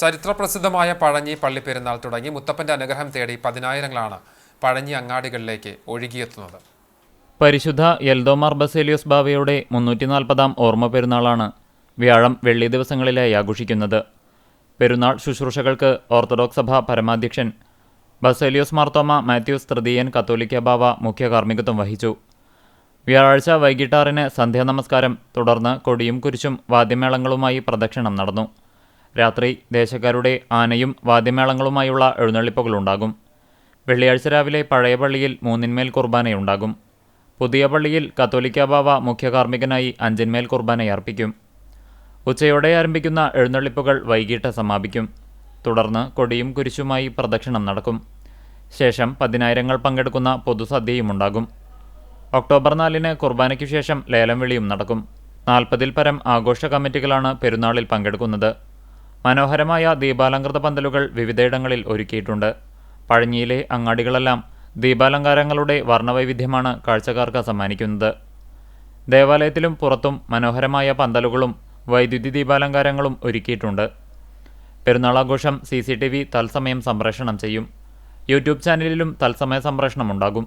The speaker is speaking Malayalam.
ചരിത്രപ്രസിദ്ധമായ പഴഞ്ഞി പള്ളിപ്പെരുന്നാൾ തുടങ്ങി മുത്തപ്പന്റെ അനുഗ്രഹം തേടി പതിനായിരങ്ങളാണ് പഴഞ്ഞി അങ്ങാടികളിലേക്ക് ഒഴുകിയെത്തുന്നത്. പരിശുദ്ധ യൽദോമാർ ബസേലിയോസ് ബാവയുടെ മുന്നൂറ്റി നാൽപ്പതാം ഓർമ്മ പെരുന്നാളാണ് വ്യാഴം വെള്ളി ദിവസങ്ങളിലായി ആഘോഷിക്കുന്നത്. പെരുന്നാൾ ശുശ്രൂഷകൾക്ക് ഓർത്തഡോക്സ് സഭ പരമാധ്യക്ഷൻ ബസേലിയോസ് മാർത്തോമ മാത്യൂസ് തൃതീയൻ കത്തോലിക്ക ബാവ മുഖ്യ കാർമ്മികത്വം വഹിച്ചു. വ്യാഴാഴ്ച വൈകിട്ടാറിന് സന്ധ്യാ സന്ധ്യാനമസ്കാരം തുടർന്ന് കൊടിയും കുരിശും വാദ്യമേളങ്ങളുമായി പ്രദക്ഷിണം നടന്നു. രാത്രി ദേശക്കാരുടെ ആനയും വാദ്യമേളങ്ങളുമായുള്ള എഴുന്നള്ളിപ്പുകളുണ്ടാകും. വെള്ളിയാഴ്ച രാവിലെ പഴയ പള്ളിയിൽ മൂന്നിന്മേൽ കുർബാനയുണ്ടാകും. പുതിയ പള്ളിയിൽ കത്തോലിക്ക ബാവ മുഖ്യ കാർമ്മികനായി അഞ്ചിന്മേൽ കുർബാനയർപ്പിക്കും. ഉച്ചയോടെ ആരംഭിക്കുന്ന എഴുന്നള്ളിപ്പുകൾ വൈകിട്ട് സമാപിക്കും. തുടർന്ന് കൊടിയും കുരിശുമായി പ്രദക്ഷിണം നടക്കും. ശേഷം പതിനായിരങ്ങൾ പങ്കെടുക്കുന്ന പൊതുസദ്യയുമുണ്ടാകും. ഒക്ടോബർ നാലിന് കുർബാനയ്ക്കു ശേഷം ലേലം വിളിയും നടക്കും. നാൽപ്പതിൽ പരം ആഘോഷ കമ്മിറ്റികളാണ് പെരുന്നാളിൽ പങ്കെടുക്കുന്നത്. മനോഹരമായ ദീപാലങ്കൃത പന്തലുകൾ വിവിധയിടങ്ങളിൽ ഒരുക്കിയിട്ടുണ്ട്. പഴഞ്ഞിയിലെ അങ്ങാടികളെല്ലാം ദീപാലങ്കാരങ്ങളുടെ വർണവൈവിധ്യമാണ് കാഴ്ചക്കാർക്ക് സമ്മാനിക്കുന്നത്. ദേവാലയത്തിലും പുറത്തും മനോഹരമായ പന്തലുകളും വൈദ്യുതി ദീപാലങ്കാരങ്ങളും ഒരുക്കിയിട്ടുണ്ട്. പെരുന്നാളാഘോഷം സി സി ടി വി തത്സമയം സംപ്രേഷണം ചെയ്യും. യൂട്യൂബ് ചാനലിലും തത്സമയ സംപ്രേഷണമുണ്ടാകും